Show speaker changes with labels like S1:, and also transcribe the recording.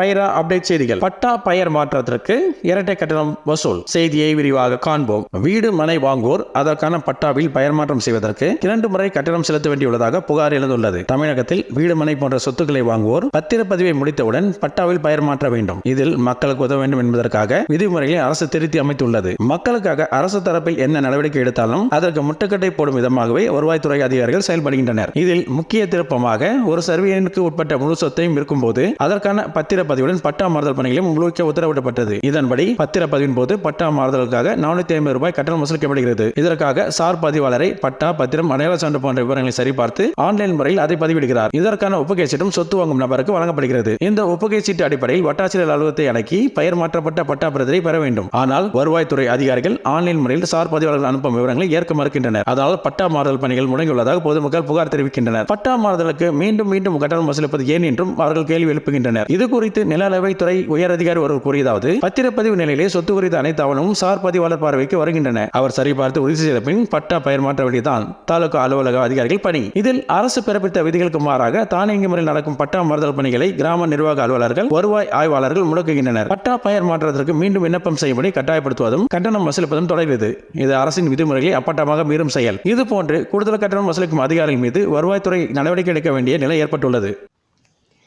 S1: பயிரா update செய்திகள். பட்டா பெயர் மாற்றத்திற்கு இரட்டை கட்டணம் வசூல். செய்தியை விரிவாக காண்போம். வீடு மனை வாங்குவோர் அதற்கான பட்டாவில் பெயர் மாற்றம் செய்வதற்கு இரண்டு முறை கட்டணம் செலுத்த வேண்டியுள்ளதாக புகார் எழுந்துள்ளது. தமிழகத்தில் வீடு மனை போன்ற சொத்துக்களை வாங்குவோர் பத்திரப்பதிவை முடித்தவுடன் பட்டாவில் பெயர் மாற்ற வேண்டும். இதில் மக்களுக்கு உதவ வேண்டும் என்பதற்காக விதிமுறைகளை அரசு திருத்தி அமைத்துள்ளது. மக்களுக்காக அரசு தரப்பில் என்ன நடவடிக்கை எடுத்தாலும் அதற்கு முட்டுக்கட்டை போடும் விதமாகவே வருவாய்த்துறை அதிகாரிகள் செயல்படுகின்றனர். இதில் முக்கிய திருப்பமாக ஒரு சர்வேனுக்கு உட்பட்ட முழு சொத்தையும் இருக்கும்போது அதற்கான பத்திர பத்திரப்பதிவுடன் பட்டா மாறுதல் பணிகளையும் முழுக்க உத்தரவிடப்பட்டது. இதன்படி பத்திரப்பதிவின் போது பட்டா மாறுதலுக்காக நானூத்தி ஐம்பது ரூபாய் கட்டணம் வசூலிக்கப்படுகிறது. இதற்காக சார் பதிவாளரை பட்டா பத்திரம் அடையாள சான்று போன்ற விவரங்களை சரிபார்த்து ஆன்லைன் முறையில் அதை பதிவிடுகிறார். இதற்கான ஒப்புகை சீட்டும் சொத்து வாங்கும் நபருக்கு வழங்கப்படுகிறது. இந்த ஒப்புகை சீட்டு அடிப்படையில் வட்டாட்சியர் அலுவலகத்தை அடக்கி பெயர் மாற்றப்பட்ட பட்டா பிரதியை பெற வேண்டும். ஆனால் வருவாய்த்துறை அதிகாரிகள் ஆன்லைன் முறையில் சார் பதிவாளர்கள் அனுப்பும் விவரங்களை ஏற்க மறுக்கின்றனர். அதனால் பட்டா மாறுதல் பணிகள் முடங்கியுள்ளதாக பொதுமக்கள் புகார் தெரிவிக்கின்றனர். பட்டா மாறுதலுக்கு மீண்டும் மீண்டும் கட்டணம் வசூலிப்பது ஏன் என்றும் அவர்கள் கேள்வி எழுப்புகின்றனர். இது குறித்து நில அளவைத்துறை உயர் அதிகாரி ஒருவர் கூறியதாவது பத்திரப்பதிவு நிலையிலே சொத்து குறித்த அனைத்து ஆவணமும் சார் பதிவாளர் பார்வைக்கு வருகின்றன. அவர் சரிபார்த்து உறுதி செய்த பின் பட்டா பெயர் மாற்ற வேண்டியதான் தாலுகா அலுவலக அதிகாரிகள் பணி. இதில் அரசு பிறப்பித்த விதிகளுக்கு மாறாக தானியங்கி முறையில் நடக்கும் பட்டா மாறுதல் பணிகளை கிராம நிர்வாக அலுவலர்கள் வருவாய் ஆய்வாளர்கள் முடக்குகின்றனர். பட்டா பெயர் மாற்றத்திற்கு மீண்டும் விண்ணப்பம் செய்யும்படி கட்டாயப்படுத்துவதும் கட்டணம் வசூலிப்பதும் தொடர்கிறது. இது அரசின் விதிமுறைகளை அப்பட்டமாக மீறும் செயல். இதுபோன்று கூடுதல் கட்டணம் வசூலிக்கும் அதிகாரிகள் மீது வருவாய்த்துறை நடவடிக்கை எடுக்க வேண்டிய நிலை ஏற்பட்டுள்ளது.